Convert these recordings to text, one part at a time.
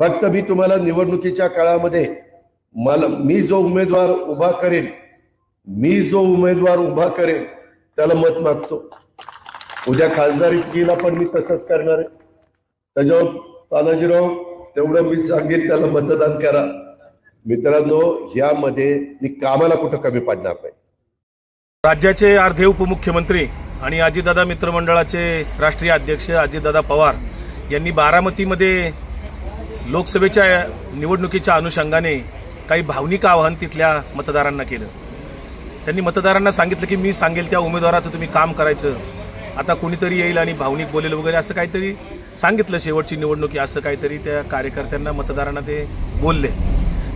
फक्त मी तुम्हाला निवडणुकीच्या काळामध्ये मला मी जो उमेदवार उभा करेन मी जो उमेदवार उभा करेन त्याला मत मागतो. उद्या खासदारकीला पण मी तसंच करणार आहे. त्याच्यावर तानाजीराव तेवढं मी सांगेन त्याला मतदान करा. मित्रांनो यामध्ये मी कामाला कुठं कमी पाडणार नाही. राज्याचे अर्धे उपमुख्यमंत्री आणि अजितदादा मित्रमंडळाचे राष्ट्रीय अध्यक्ष अजितदादा पवार यांनी बारामतीमध्ये लोकसभेच्या निवडणुकीच्या अनुषंगाने काही भावनिक आवाहन तिथल्या मतदारांना केलं. त्यांनी मतदारांना सांगितलं की मी सांगेल त्या उमेदवाराचं तुम्ही काम करायचं. आता कोणीतरी येईल आणि भावनिक बोलेल वगैरे असं काहीतरी सांगितलं शेवटची निवडणुकी असं काहीतरी त्या कार्यकर्त्यांना मतदारांना ते बोलले.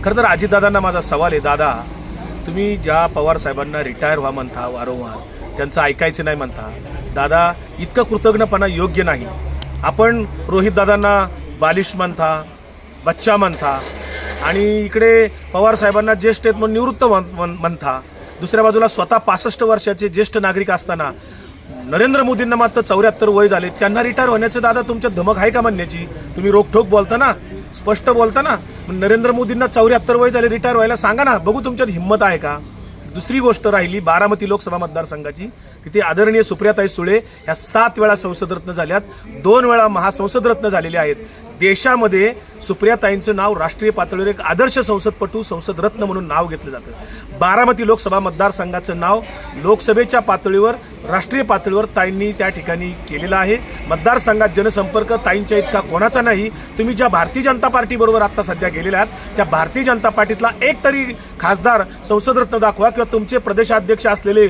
खरं तर अजितदादांना माझा सवाल आहे दादा तुम्ही ज्या पवार साहेबांना रिटायर व्हा म्हणता वारंवार त्यांचं ऐकायचं नाही म्हणता दादा इतकं कृतज्ञपणा योग्य नाही. आपण रोहितदादांना बालिश म्हणता बच्चा म्हणता आणि इकडे पवार साहेबांना ज्येष्ठ आहेत म्हणून निवृत्त मन म्हणता दुसऱ्या बाजूला स्वतः पासष्ट वर्षाचे ज्येष्ठ नागरिक असताना नरेंद्र मोदींना मात्र चौऱ्याहत्तर वय झाले. त्यांना रिटायर होण्याचे दादा तुमच्या धमक आहे का म्हणण्याची? तुम्ही रोखठोक बोलता ना? स्पष्ट बोलता ना? मग नरेंद्र मोदींना चौऱ्याहत्तर वय झाले रिटायर व्हायला सांगा ना. बघू तुमच्यात हिंमत आहे का? दुसरी गोष्ट राहिली बारामती लोकसभा मतदारसंघाची. तिथे आदरणीय सुप्रियाताई सुळे ह्या सात वेळा संसदरत्न झाल्यात. दोन वेळा महासंसदरत्न झालेले आहेत. देशामध्ये सुप्रियाताईंचं नाव राष्ट्रीय पातळीवर एक आदर्श संसदपटू संसदरत्न म्हणून नाव घेतलं जातं. बारामती लोकसभा मतदारसंघाचं नाव लोकसभेच्या पातळीवर राष्ट्रीय पातळीवर ताईंनी त्या ठिकाणी केलेलं आहे. मतदारसंघात जनसंपर्क ताईंच्या इतका कोणाचा नाही. तुम्ही ज्या भारतीय जनता पार्टीबरोबर आत्ता सध्या गेलेल्या आहात त्या भारतीय जनता पार्टीतला एक तरी खासदार संसदरत्न दाखवा किंवा तुमचे प्रदेशाध्यक्ष असलेले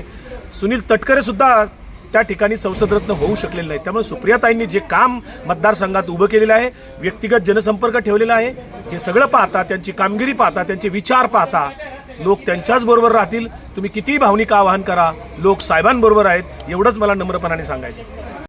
सुनील तटकरे सुद्धा त्या ठिकाणी संसदरत्न होऊ शकलेलं नाही त्यामुळे सुप्रियाताईंनी जे काम मतदारसंघात उभं केलेलं आहे व्यक्तिगत जनसंपर्क ठेवलेला आहे हे सगळं पाहता त्यांची कामगिरी पाहता त्यांचे विचार पाहता लोक त्यांच्याच बरोबर राहतील. तुम्ही कितीही भावनिक आवाहन करा लोक साहेबांबरोबर आहेत एवढंच मला नम्रपणाने सांगायचं